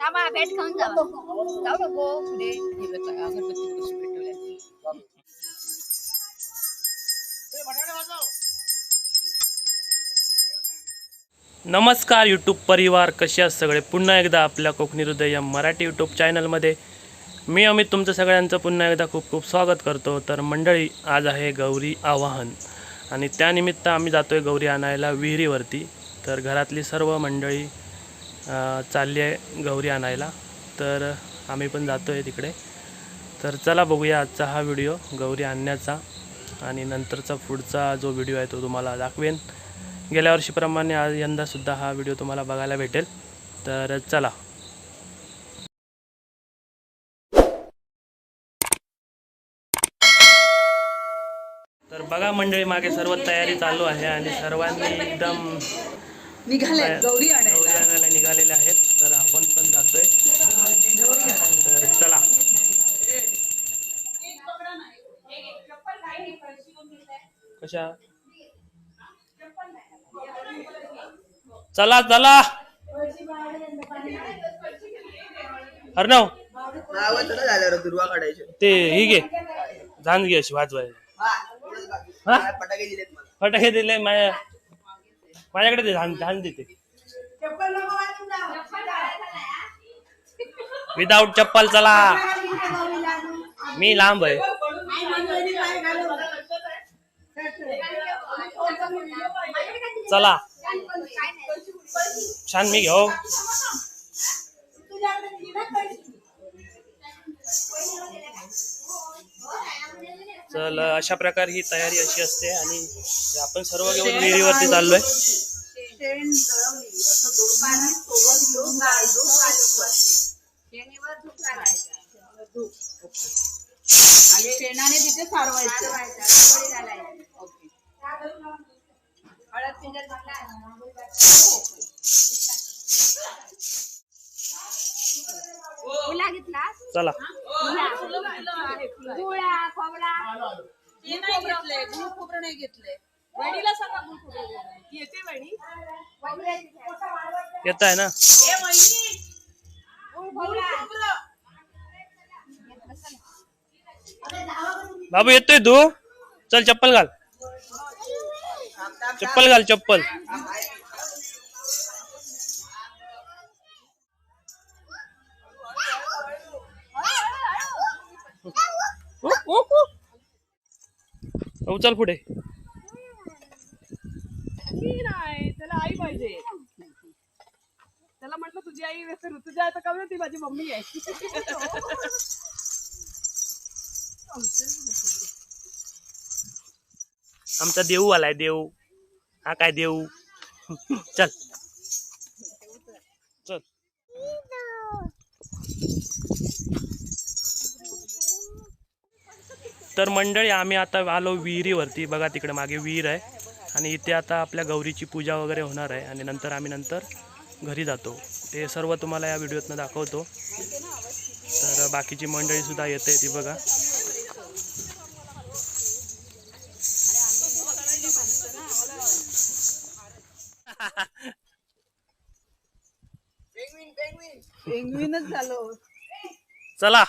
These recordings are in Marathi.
थांबा भेट खाऊन जाऊ नको पुढे अगरबत्ती कशी नमस्कार यूट्यूब परिवार. कसे आहात सगळे? पुन्हा एकदा आपल्या कोकणी हृदय या मराठी यूट्यूब चॅनलमध्ये मी अमित तुमचं सगळ्यांचं पुन्हा एकदा खूप खूप स्वागत करतो. तर मंडळी आज आहे गौरी आवाहन. आणि त्यानिमित्त आम्ही जातो आहे गौरी आणायला विहिरीवरती. तर घरातली सर्व मंडळी चालली आहे गौरी आणायला. तर आम्ही पण जातो आहे तिकडे. तर चला बघूया आजचा हा व्हिडिओ गौरी आणण्याचा आणि नंतरचा पुढचा जो व्हिडिओ आहे तो तुम्हाला दाखवेन. गेल्या वर्षीप्रमाणे आज यंदासुद्धा हा व्हिडिओ तुम्हाला बघायला भेटेल. तर चला. तर बघा मंडळी मागे सर्व तयारी चालू आहे आणि सर्वांनी एकदम निघाले गौरी गौरी आणायला. आणायला निघालेले आहेत. तर आपण पण जातोय. तर चला. कशा? चला चला. अर्णव. नावाचं झालं रे दुर्वा काढायचे ते ही घे. झांज घे अशी वाजवाय हा फटाके दिलेत मला. फटाके दिले माझ्या माझ्याकडे ते झांज झांज देते. विदाऊट चप्पल चला. मी लांब आहे. चला. छान मी घेऊ. चल अशा प्रकारे ही तयारी अशी असते आणि आपण सर्व घेऊन विहिरीवरती चाललोय. शेणीवर धूप घालायचं. आणि शेणाने तिथे सारवायचं. घालायची. हळद पिंजर घातला. फुला घेतला चला. गुळा खोबरा हे नाही घेतले गुळ खोबरं नाही घेतले. वहिनीला सांगा गुळ खोबरं घ्यायला. येते वहिनी. येत आहे ना? ए वहिनी. गुळ गुळ खोबरा खोबरं बाबू येतोय तू? चल चप्पल घाल. चप्पल घाल चप्पल. उचल पुढे मी नाही त्याला आई पाहिजे. त्याला म्हटलं तुझी आई ऋतुजा आहे तर का ती माझी मम्मी आहे? आमचा देऊ आलाय देऊ. हा काय देऊ? चल. चल. तर मंडळी आम्ही आता आलो विहिरीवरती. बघा तिकडे मागे विहीर आहे. आणि इथे आता आपल्या गौरीची पूजा वगैरे होणार आहे आणि नंतर आम्ही नंतर घरी जातो. ते सर्व तुम्हाला या व्हिडिओतनं दाखवतो. तर बाकीची मंडळी सुद्धा येते ती बघा. पेंगविन पेंगविन पेंगविनच झालो. चला.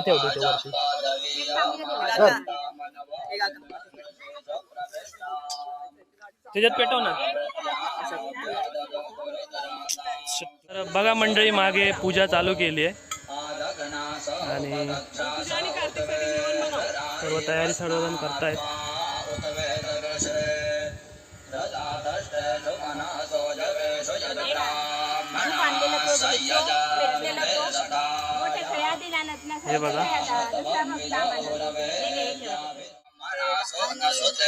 ठेव तिथे वरती. त्याच्यात पेटव ना. तर बघा मंडळी मागे पूजा चालू केली आहे. आणि सर्व तयारी सर्वजण करतायत. हे बघा.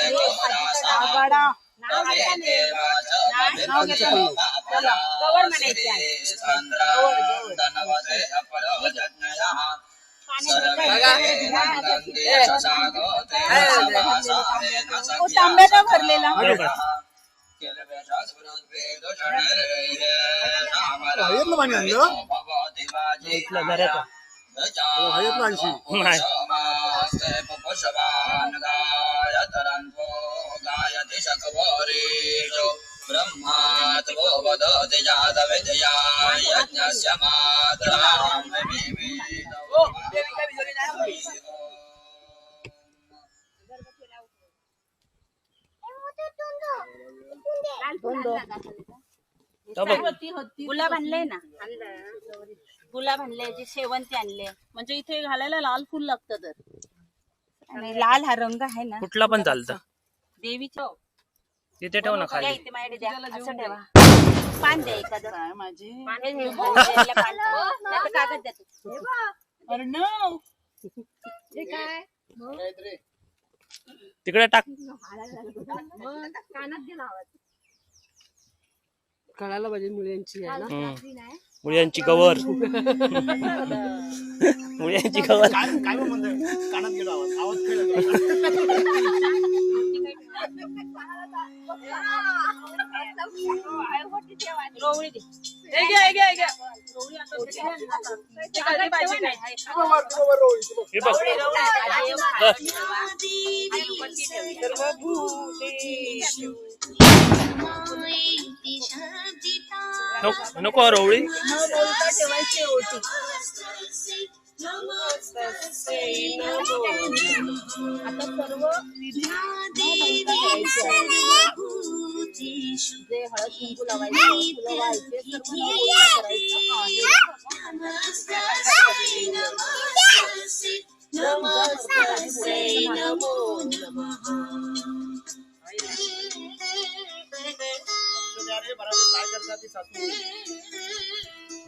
दुसरा हे नाव. चला, गवर म्हणायची. तांब्याचा भरलेला. इथलं घराचं हयतलं ऐंशी नाही ब्रह्मात्मो वदति यज्ञस्य मातरं गुलाब आणले ना? गुलाब आणले जे शेवंती आणले. म्हणजे इथे घालायला लाल फुल लागतं तर. आणि लाल हा रंग आहे ना. कुठला पण चालतं. देवीच्या तिथे ठेव ना या खाली इथे माझ्याकडे द्या असं ठेवा. पान द्या एखादं. काय माझे घे, याला पान द्या. नाहीतर कागद द्या तू. अर्णव तिकडे टाक. कळायला पाहिजे मुलींची आहे ना. हम्म. मुळ्यांची कवर. मुळ्यांची कवर. काय काय म्हणतोय? कानात गेलो आवाज. आवाज खेळ रोवळी दे हे घ्या हे घ्या हे घ्या रोळी आता ते घ्या. ते कधी पाहिजे नाही हे बघ नको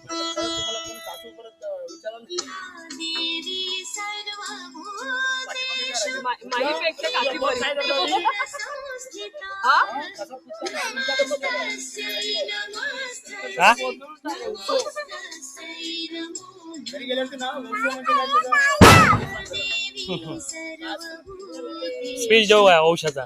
नको रवळी काय करतात ती सासू तुम्हाला कोण सासू परत विचाराल मा- माईपेक्षा काकी बरी. का घरी गेले होते ना वंश म्हणजे काय तुझं? स्पीच देऊ आहे औषधा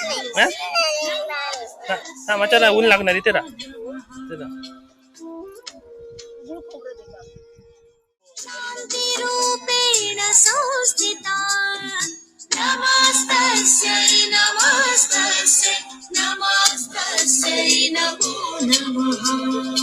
हा? हा, मचाला ऊन लागणार इथे राहा इथे नमस्तस्यै नमो नमः.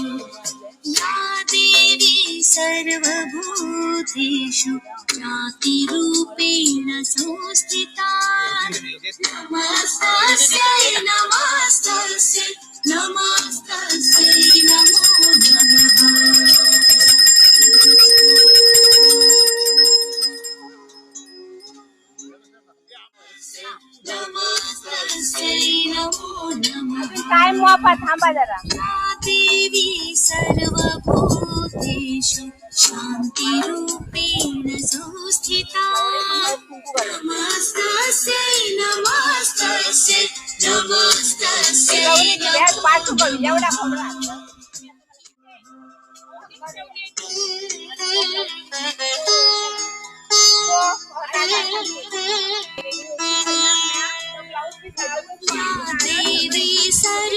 सर्वभूतेषु जातिरूपेण संस्थिता। नमस्तस्यै नमस्तस्यै नमस्तस्यै नमो नमः। काय मोपा थांबा जरा. देवी सर्वभूतेषु शान्तिरूपेण संस्थिता नमस्तस्यै नमस्तस्यै नमस्तस्यै देवी सर्वभूतेषु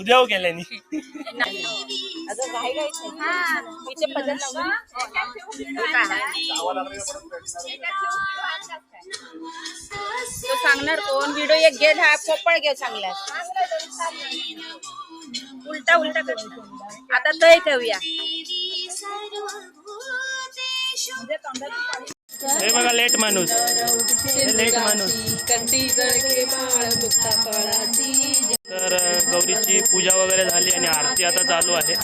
उद्या केल्यानी तो सांगणार कोण? व्हिडिओ एक घे हा पोपळ घे चांगला उलटा उलटा कर. आता दही ठेवूया हे बघा लेट माणूस. लेट माणूस. तर गौरीची पूजा वगैरे झाली आणि आरती आता चालू आहे.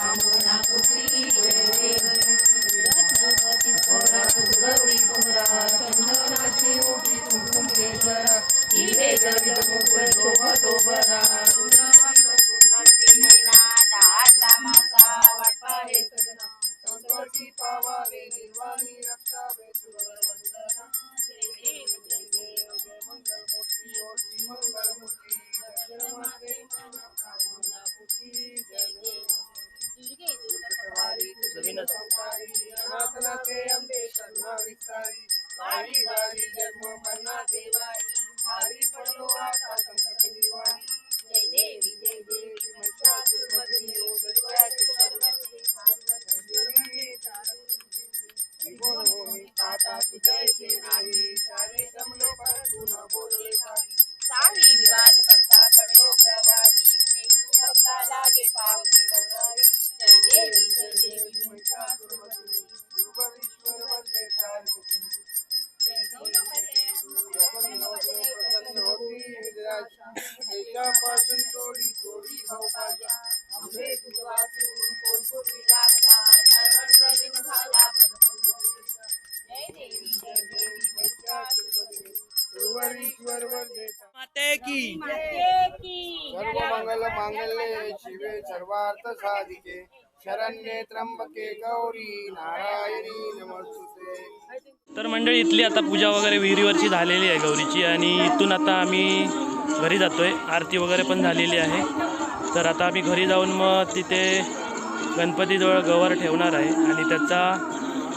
Yes, I ईश्वर माते की माते की सर्व मंगल मांगल्ये शिवे सर्वार्थ साधिके। शरण्ये त्र्यंबके गौरी नारायणी नमस्तुते। तर मंडळी इथली आता पूजा वगैरे विहिरीवरची झालेली आहे गौरीची आणि इथून आता आम्ही घरी जातोय. आरती वगैरे पण झालेली आहे. तर आता आम्ही घरी जाऊन मग तिथे गणपतीजवळ गवर ठेवणार आहे आणि त्याचा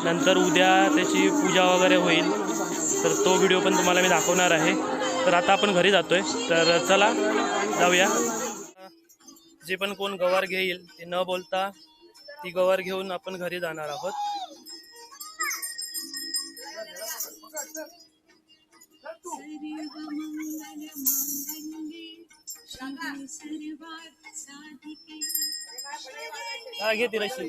नंतर उद्या त्याची पूजा वगैरे होईल. तर तो व्हिडिओ पण तुम्हाला मी दाखवणार आहे. तर आता आपण घरी जातोय. तर चला जाऊया. जे पण कोण गवार घेईल ते न बोलता ती गवार घेऊन आपण घरी जाणार आहोत. हा घे ती रशी.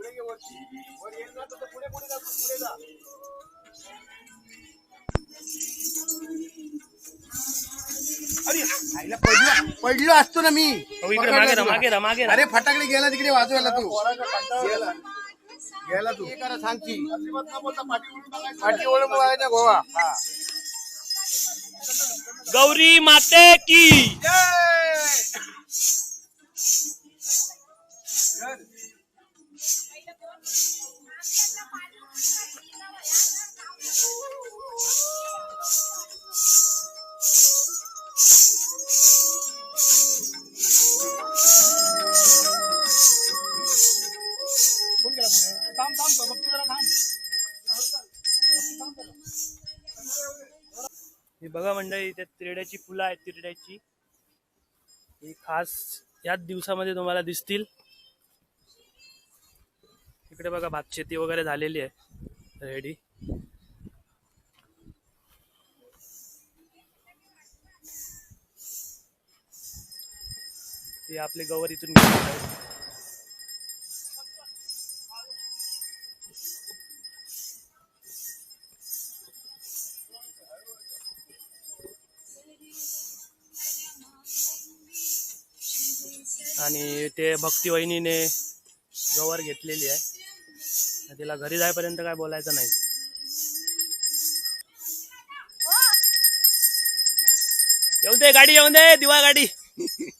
पुढे घे वरती वर येत जातो तर पुढे पुढे जा तू, पुढे जा अरे आईला पडलो पडलो असतो ना मी. अहो, इकडे मागे राहा मागे राहा मागे राहा अरे फटाकडे गेला तिकडे वाजवायला तू. गेला गेला तू करा सांगची पाठी ओळख ना गोवा. हा. गौरी माते की. ही म्हणजे बघा मंडळी इथे तिरड्याची फुलं आहेत तिरड्याची. ही खास याच दिवसामध्ये तुम्हाला दिसतील. इकडे बघा भात शेती वगैरे झालेली आहे. रेडी ती आपले गवर इथून घेऊन आहेत. आणि ते भक्ती वहिनीने गवर घेतलेली आहे. तिला घरी जायपर्यंत काय बोलायचं नाही. येऊ दे गाडी येऊन दे दिवा गाडी.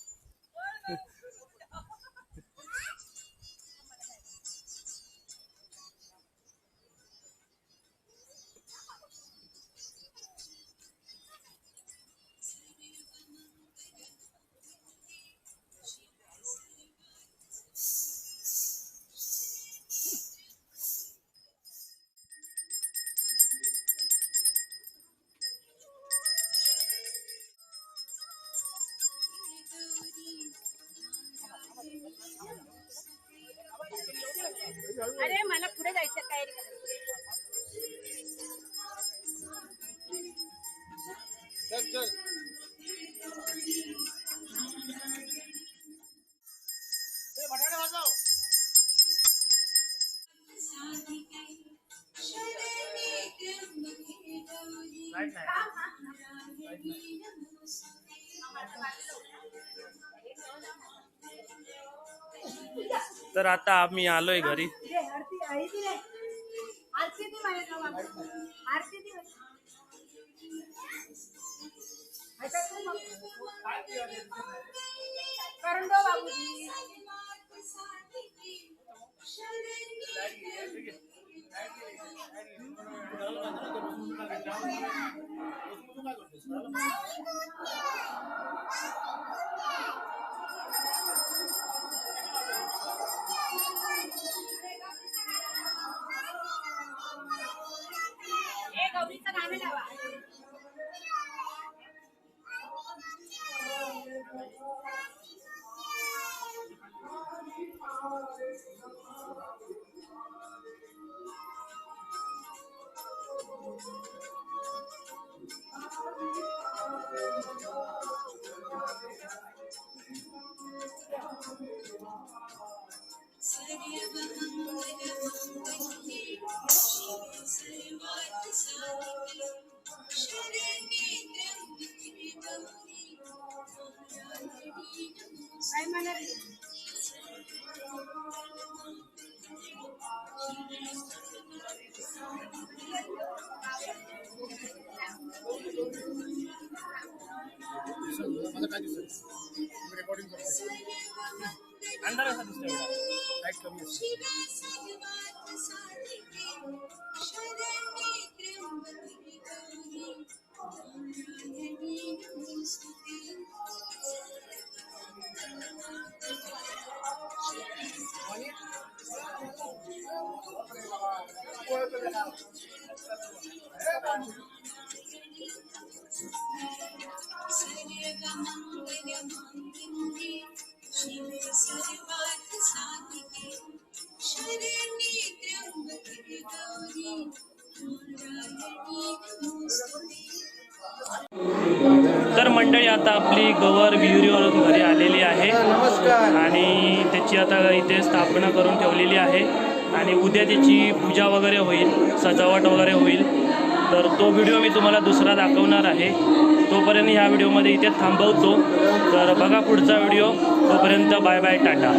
तर आता आम्ही आलोय घरी. गौरीचं गाणं माझं काय दिसत रेकॉर्डिंग करतो अंधार कसा दिसतोय तर मंडळी आता आपली गवर विहिरीवरून घरी आलेली आहे. नमस्कार. आणि त्याची आता इथे स्थापना करून ठेवलेली आहे. आणि उद्या त्याची पूजा वगैरे होईल सजावट वगैरे होईल. तर तो व्हिडिओ मी तुम्हाला दुसरा दाखवणार आहे. तोपर्यंत ह्या व्हिडिओमध्ये इथे थांबवतो. तर बघा पुढचा व्हिडिओ तोपर्यंत बाय बाय टाटा.